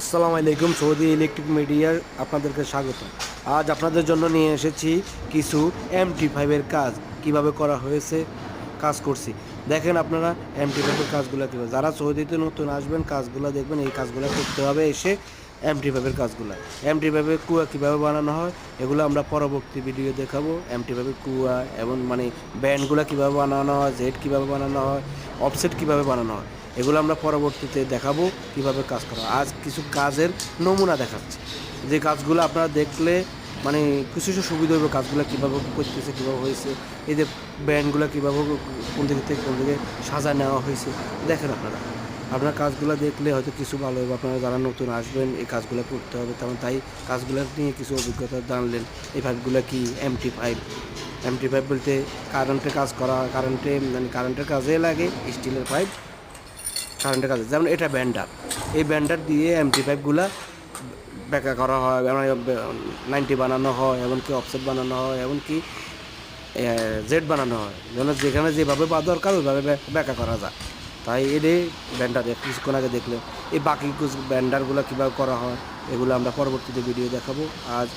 আসসালামু আলাইকুম, Saudi electric মিডিয়ার আপনাদেরকে স্বাগত আজ আপনাদের জন্য নিয়ে এসেছি কিছু এম টি ফাইভের কাজ, কীভাবে করা হয়েছে, কাজ করছি। দেখেন আপনারা এম টি ফাইভের কাজগুলো কীভাবে যারা সৌদিতে নতুন আসবেন, কাজগুলো দেখবেন, এই কাজগুলো করতে হবে এসে এম টি ফাইভের কাজগুলো। এম টি ফাইভের কুয়া কীভাবে বানানো হয়, এগুলো আমরা পরবর্তী ভিডিও দেখাবো। এম টি ফাইভের কুয়া এবং মানে ব্যান্ডগুলো কীভাবে বানানো হয় জেড কীভাবে বানানো হয় অফসেট কীভাবে বানানো হয়। এগুলো আমরা পরবর্তীতে দেখাবো কীভাবে কাজ করা। আজ কিছু কাজের নমুনা দেখাচ্ছি। যে কাজগুলো আপনারা দেখলে মানে কিছু কিছু সুবিধা হবে কাজগুলো কীভাবে করতেছে, কীভাবে হয়েছে এই যে ব্যান্ডগুলো কীভাবে কোন দিক থেকে কোন দিকে সাজা নেওয়া হয়েছে দেখেন আপনারা। আপনার কাজগুলো দেখলে হয়তো কিছু ভালো হবে আপনারা যারা নতুন আসবেন, এই কাজগুলো করতে হবে। তেমন তাই কাজগুলো নিয়ে কিছু অভিজ্ঞতা জানলেন, এই ফাইভগুলো কি এমটি ফাইভ এমটি ফাইভ বলতে কারেন্টে কাজ করা কারেন্টে মানে কারেন্টের কাজে লাগে স্টিলের পাইপ কারেন্টের কাজে। যেমন এটা ব্যান্ডার। এই ব্যান্ডার দিয়ে এমটি পাইপগুলা ব্যাকা করা হয়। নাইনটি বানানো হয়, এমনকি অফসেট বানানো হয়, এমনকি জেড বানানো হয়। যেন যেখানে যেভাবে বা দরকার, ওইভাবে ব্যাকা করা যায়। তাই এটাই ব্যান্ডার কিছুক্ষণ আগে দেখলে। এই বাকি কিছু ব্যান্ডারগুলো কীভাবে করা হয়, এগুলো আমরা পরবর্তীতে ভিডিও দেখাবো। আজ